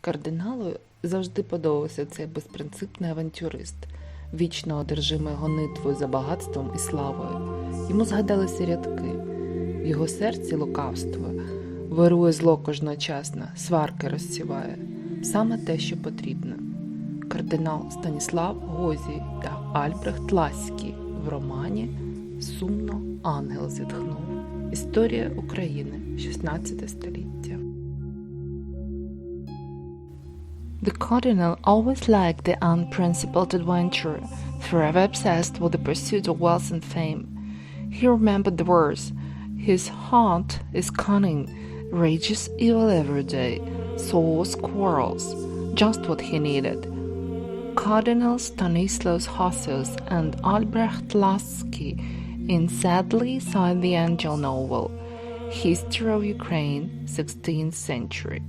Кардиналу завжди подобався цей безпринципний авантюрист, вічно одержимий гонитвою за багатством і славою. Йому згадалися рядки. В його серці лукавство, вирує зло кожночасно, сварки розсіває. Саме те, що потрібно. Кардинал Станіслав Гозій та Альбрехт Ласький в романі Сумно ангел зітхнув. Історія України, 16 століття. The cardinal always liked the unprincipled adventurer, forever obsessed with the pursuit of wealth and fame. He remembered the words, His heart is cunning, rages evil every day, sows quarrels, just what he needed. Cardinal Stanislaus Hosius and Albrecht Lasky in sadly signed the Angel novel, History of Ukraine, 16th Century.